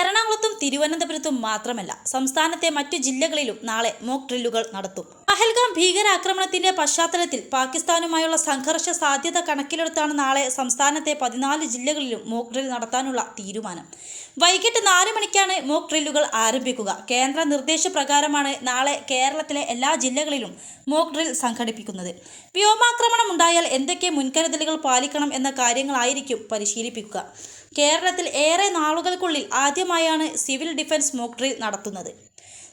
എറണാകുളത്തും തിരുവനന്തപുരത്തും മാത്രമല്ല സംസ്ഥാനത്തെ മറ്റു ജില്ലകളിലും നാളെ മോക്ക് ഡ്രില്ലുകൾ നടത്തും. പഹൽഗാം ഭീകരാക്രമണത്തിന്റെ പശ്ചാത്തലത്തിൽ പാകിസ്ഥാനുമായുള്ള സംഘർഷ സാധ്യത കണക്കിലെടുത്താണ് നാളെ സംസ്ഥാനത്തെ പതിനാല് ജില്ലകളിലും മോക്ക് ഡ്രിൽ നടത്താനുള്ള തീരുമാനം. വൈകിട്ട് നാല് മണിക്കാണ് മോക്ക് ഡ്രില്ലുകൾ ആരംഭിക്കുക. കേന്ദ്ര നിർദ്ദേശപ്രകാരമാണ് നാളെ കേരളത്തിലെ എല്ലാ ജില്ലകളിലും മോക്ക് ഡ്രിൽ സംഘടിപ്പിക്കുന്നത്. വ്യോമാക്രമണം ഉണ്ടായാൽ എന്തൊക്കെ മുൻകരുതലുകൾ പാലിക്കണം എന്ന കാര്യങ്ങളായിരിക്കും പരിശീലിപ്പിക്കുക. കേരളത്തിൽ ഏറെ നാളുകൾക്കുള്ളിൽ ആദ്യമായാണ് സിവിൽ ഡിഫൻസ് മോക്ക് ഡ്രിൽ നടത്തുന്നത്.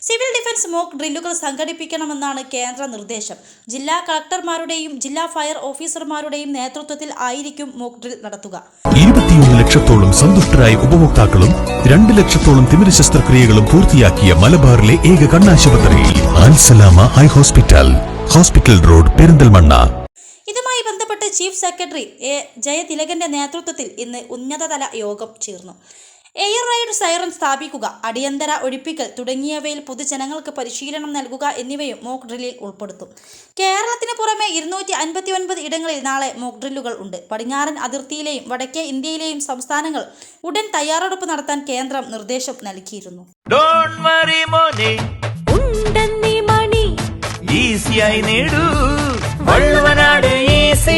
സിവിൽ ഡിഫൻസ് മോക്ക് ഡ്രില്ലുകൾ സംഘടിപ്പിക്കണമെന്നാണ് കേന്ദ്ര നിർദ്ദേശം. ജില്ലാ കളക്ടർമാരുടെയും ജില്ലാ ഫയർ ഓഫീസർമാരുടെയും നേതൃത്വത്തിൽ ആയിരിക്കും മോക്ക് ഡ്രിൽ നടത്തുക. ഇരുപത്തിയൊന്ന് ലക്ഷത്തോളം സന്തുഷ്ടരായ ഉപഭോക്താക്കളും രണ്ട് ലക്ഷത്തോളം തിമിര ശസ്ത്രക്രിയകളും പൂർത്തിയാക്കിയ മലബാറിലെ ഏക കണ്ണാശുപത്രി ഹോസ്പിറ്റൽ. Hospital road Perinthalmanna. ഇതുമായി ബന്ധപ്പെട്ട് ചീഫ് സെക്രട്ടറി എ ജയതിലകന്റെ നേതൃത്വത്തിൽ ഇന്ന് ഉന്നതതല യോഗം ചേർന്നു. എയർ റൈഡ് സൈറൺ സ്ഥാപിക്കുക അടിയന്തര ഒഴിപ്പിക്കൽ തുടങ്ങിയവയിൽ പൊതുജനങ്ങൾക്ക് പരിശീലനം നൽകുക എന്നിവയും മോക്ക് ഡ്രില്ലിൽ ഉൾപ്പെടുത്തും. കേരളത്തിന് പുറമെ ഇരുന്നൂറ്റി അൻപത്തി ഒൻപത് ഇടങ്ങളിൽ നാളെ മോക്ക് ഡ്രില്ലുകൾ ഉണ്ട്. പടിഞ്ഞാറൻ അതിർത്തിയിലെയും വടക്കേ ഇന്ത്യയിലെയും സംസ്ഥാനങ്ങൾ ഉടൻ തയ്യാറെടുപ്പ് നടത്താൻ കേന്ദ്രം നിർദ്ദേശം നൽകിയിരുന്നു. ഡോണ്ട് വറി മോനെ. ഉണ്ടെന്നീ മണി. ഈസിയായി നേടൂ. വള്ളുവനാട്.